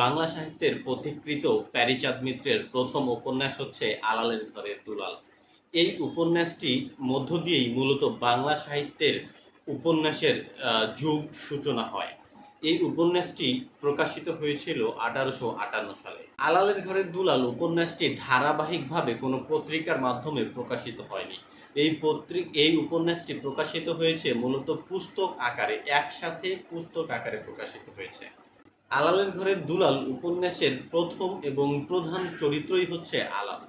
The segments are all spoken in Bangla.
বাংলা সাহিত্যের পথিকৃত প্যারিচাঁদ মিত্রের প্রথম উপন্যাস হচ্ছে আলালের ঘরের দুলাল। এই উপন্যাসটির মধ্য দিয়েই মূলত বাংলা সাহিত্যের উপন্যাসের যুগ সূচনা হয়। এই উপন্যাসটি প্রকাশিত হয়েছিল আঠারোশো আটান্ন সালে। আলালের ঘরের দুলাল উপন্যাসটি ধারাবাহিকভাবে কোনো পত্রিকার মাধ্যমে প্রকাশিত হয়নি। এই পত্রিক এই উপন্যাসটি প্রকাশিত হয়েছে মূলত পুস্তক আকারে, একসাথে পুস্তক আকারে প্রকাশিত হয়েছে। আলালের ঘরের দুলাল উপন্যাসের প্রথম এবং প্রধান চরিত্রই হচ্ছে আলাল।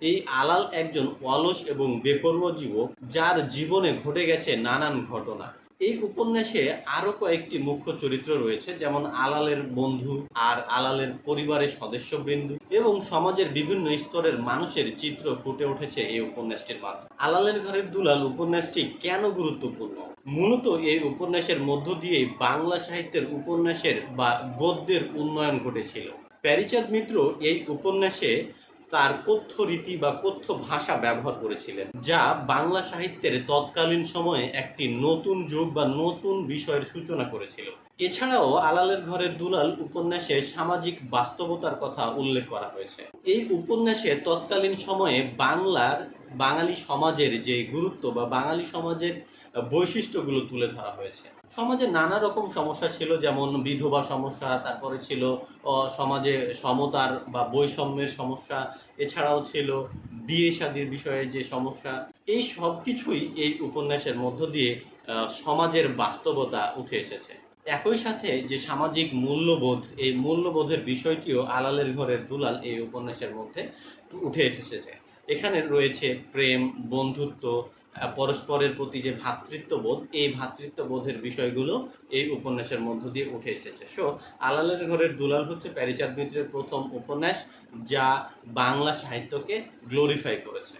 এই আলাল একজন অলস এবং বেপরোয়া যুবক যার জীবনে ঘটে গেছে নানান ঘটনা। এই উপন্যাসে আরও কয়েকটি মুখ্য চরিত্র রয়েছে, যেমন আলালের বন্ধু আর আলালের পরিবারের সদস্যবৃন্দ এবং সমাজের বিভিন্ন স্তরের মানুষের চিত্র ফুটে উঠেছে এই উপন্যাসটির মাধ্যমে। আলালের ঘরের দুলাল উপন্যাসটি কেন গুরুত্বপূর্ণ? মূলত এই উপন্যাসের মধ্য দিয়ে বাংলা সাহিত্যের উপন্যাসের বা গদ্যের উন্নয়ন ঘটেছিল। প্যারিচাঁদ মিত্র এই উপন্যাসে তার কথ্য রীতি বা কথ্য ভাষা ব্যবহার করেছিলেন, যা বাংলা সাহিত্যের তৎকালীন সময়ে একটি নতুন যুগ বা নতুন বিষয়ের সূচনা করেছিল। এছাড়াও আলালের ঘরের দুলাল উপন্যাসে সামাজিক বাস্তবতার কথা উল্লেখ করা হয়েছে। এই উপন্যাসে তৎকালীন সময়ে বাংলার, বাঙালি সমাজের যে গুরুত্ব বা বাঙালি সমাজের বৈশিষ্ট্যগুলো তুলে ধরা হয়েছে। সমাজে নানা রকম সমস্যা ছিল, যেমন বিধবা সমস্যা, তারপরে ছিল সমাজে সমতার বা বৈষম্যের সমস্যা, এছাড়াও ছিল বিয়ে শাদির বিষয়ে যে সমস্যা, এই সব কিছুই এই উপন্যাসের মধ্য দিয়ে সমাজের বাস্তবতা উঠে এসেছে। একই সাথে যে সামাজিক মূল্যবোধ, এই মূল্যবোধের বিষয়টিও আলালের ঘরের দুলাল এই উপন্যাসের মধ্যে উঠে এসেছে। এখানে রয়েছে প্রেম, বন্ধুত্ব পরস্পরের প্রতি যে ভ্রাতৃত্ববোধ এই ভ্রাতৃত্ববোধের বিষয়গুলো এই উপন্যাসের মধ্য দিয়ে উঠে এসেছে। সো আলালের ঘরের দুলাল হচ্ছে প্যারিচাঁদ মিত্রের প্রথম উপন্যাস, যা বাংলা সাহিত্যকে গ্লোরিফাই করেছে।